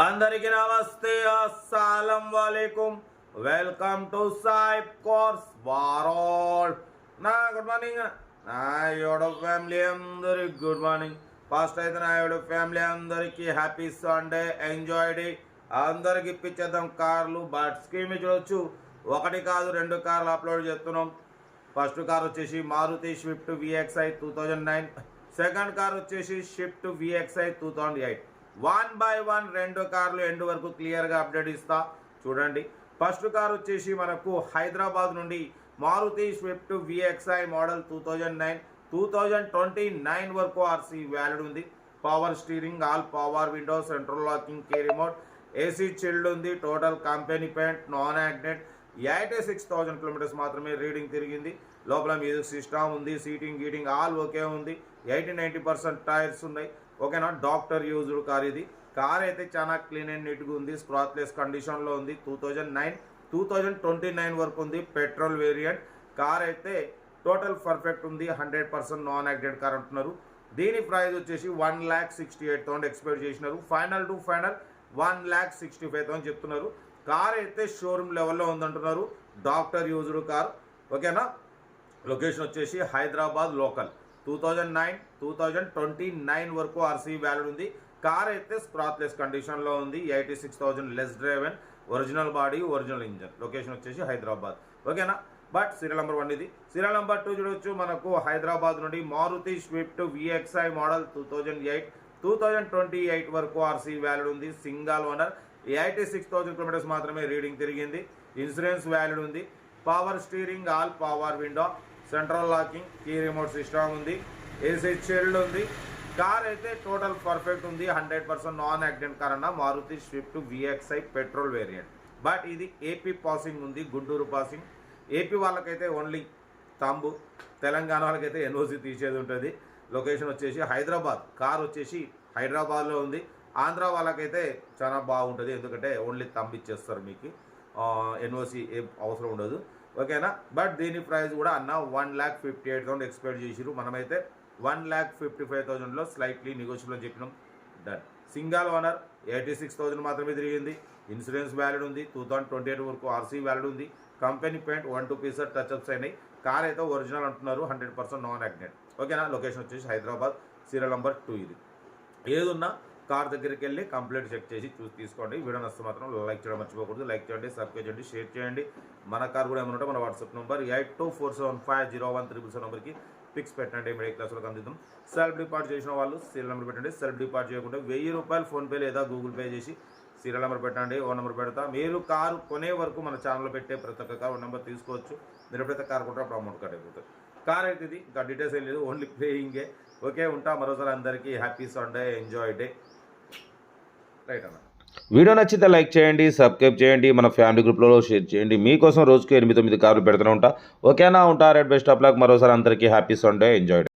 అందరికి నమస్తే అస్సలం వాలేకుమ్ వెల్కమ్ టు సాయిబ్ కోర్స్ వారోల్. నా గుడ్ మార్నింగ్. నా యోడ ఫ్యామిలీ అందరికి గుడ్ మార్నింగ్. ఫస్ట్ అయితే నా యోడ ఫ్యామిలీ అందరికీ హ్యాపీ సండే. Enjoy day. అందరికి ఇప్పించేద్దాం కార్లు బట్ స్కీమ్ చూడొచ్చు? ఒకటి కాదు రెండు కార్లు అప్లోడ్ చేస్తున్నాం. ఫస్ట్ కార్ వచ్చేసి Maruti Swift VXI two thousand nine. Second car వచ్చేసి Swift VXI two thousand eight. One by one రెండు కార్లు ఎండ్ వరకు క్లియర్గా అప్డేట్ ఇస్తా. చూడండి. ఫస్ట్ కార్ వచ్చేసి మనకు హైదరాబాద్ నుండి Maruti Swift VXI model two thousand nine two thousand twenty nine వరకు ఆర్సీ వ్యాలిడ్ ఉంది. Power steering all power window central locking key remote AC chilled ఉంది. Total company paint non accident eighty six thousand kilometres మాత్రమే reading తిరిగింది. లోపల music system ఉంది. Seating గీటింగ్ all okay ఉంది. Eighty ninety percent tyres ఉన్నాయి. ఓకేనా? డాక్టర్ యూజ్డ్ కార్ ఇది. కార్ అయితే చాలా క్లీన్ అండ్ నీట్గా ఉంది. స్క్రాచ్లెస్ కండిషన్లో ఉంది. Two thousand nine two thousand twenty nine వరకు ఉంది పెట్రోల్ వేరియంట్. కార్ అయితే టోటల్ పర్ఫెక్ట్ ఉంది. హండ్రెడ్ పర్సెంట్ నాన్ యాక్టెడ్ కార్ అంటున్నారు. దీని ప్రైస్ వచ్చేసి one lakh sixty eight thousand expect చేసినారు. Final to final one lakh sixty five thousand చెప్తున్నారు. కార్ అయితే షోరూమ్ లెవెల్లో ఉందంటున్నారు. Doctor used car. ఓకేనా? లొకేషన్ వచ్చేసి Hyderabad local. Two thousand nine two thousand twenty nine వరకు ఆర్సీ వ్యాలిడ్ ఉంది. Car అయితే స్క్రాత్లెస్ కండిషన్లో ఉంది. Eighty six thousand less driven original body original engine location వచ్చేసి హైదరాబాద్. ఓకేనా? బట్ సీరియల్ నెంబర్ వన్ ఇది. సీరియల్ నెంబర్ టూ చూడొచ్చు. మనకు హైదరాబాద్ నుండి Maruti Swift VXI model two thousand eight two thousand twenty eight వరకు ఆర్సీ వ్యాలిడ్ ఉంది. Single owner eighty six thousand kilometres మాత్రమే reading తిరిగింది. ఇన్సూరెన్స్ వ్యాలిడ్ ఉంది. Power steering all power window central locking key remote system ఉంది AC chilled ఉంది car అయితే total perfect ఉంది hundred percent non accident car అన్న Maruti Swift VXI petrol variant. But ఇది AP passing ఉంది Guntur passing. AP వాళ్ళకైతే only తంబు తెలంగాణ వాళ్ళకైతే ఎన్ఓసి తీసేది ఉంటుంది. లొకేషన్ వచ్చేసి హైదరాబాద్ కార్ వచ్చేసి హైదరాబాద్లో ఉంది. ఆంధ్ర వాళ్ళకైతే చాలా బాగుంటుంది ఎందుకంటే ఓన్లీ తంబు ఇచ్చేస్తారు మీకు. ఎన్ఓసి ఏం అవసరం ఉండదు. ఓకేనా? బట్ దీని ప్రైస్ కూడా అన్న one lakh fifty eight thousand expect చేసిరు మనమైతే వన్ ల్యాక్ ఫిఫ్టీ ఫైవ్ థౌసండ్లో స్లైట్లీ నెగోషియబుల్ అని చెప్పినాం. Done single owner eighty six thousand మాత్రమే తిరిగింది. ఇన్సూరెన్స్ వ్యాలిడ్ ఉంది. టూ థౌసండ్ ట్వంటీ ఎయిట్ వరకు ఆర్సీ వ్యాలిడ్ ఉంది. Company paint one two pieces touch ups అయినాయి. కార్ అయితే ఒరిజినల్ అంటున్నారు. హండ్రెడ్ పర్సెంట్ నాన్ యాగ్నెట్ ఓకేనా? లొకేషన్ వచ్చేసి హైదరాబాద్ సీరియల్ నెంబర్ టూ ఇది. ఏదున్నా కార్ దగ్గరికి వెళ్ళి కంప్లీట్ చెక్ చేసి చూసి తీసుకోండి. వీడియో నచ్చితే మాత్రం లైక్ చేయడం మర్చిపోకూడదు. లైక్ చేయండి సబ్స్క్రైబ్ చేయండి షేర్ చేయండి. మన కార్ కూడా ఏమైనా ఉంటే మన WhatsApp number eight two four seven five zero one triple seven నెంబర్కి పిక్స్ పెట్టండి. మిడిల్ క్లాస్లో అందిద్దాం. సెల్ఫ్ డిపార్ట్ చేసిన వాళ్ళు సీరియల్ నెంబర్ పెట్టండి. సెల్ఫ్ డిపార్ట్ చేయకుండా వెయ్యి రూపాయలు ఫోన్పే లేదా గూగుల్ పే చేసి సీరియల్ నెంబర్ పెట్టండి ఓ నెంబర్ పెడతా. మీరు కారు కొనే వరకు మన ఛానల్ పెట్టే ప్రతి ఒక్క కారు నెంబర్ తీసుకోవచ్చు. మీరు ఎప్పుడైతే కార్ కూడా అప్పుడు అమౌంట్ కట్ అయిపోతుంది. కార్ అయితే ఇది ఇంకా డీటెయిల్స్ ఏం లేదు ఓన్లీ ప్లేయింగే ఓకే ఉంటా. మరోసారి అందరికీ happy Sunday enjoy day. Right అన్న. వీడియో నచ్చితే లైక్ చేయండి సబ్స్క్రైబ్ చేయండి మన ఫ్యామిలీ గ్రూప్లో షేర్ చేయండి. మీకోసం రోజుకు ఎనిమిది తొమ్మిది కార్లు పెడుతూనే ఉంటా. ఓకేనా? ఉంటా రెడ్ బెస్ట్ ఆఫ్ లాక్. మరోసారి అందరికీ హ్యాపీ సండే. ఎంజాయ్.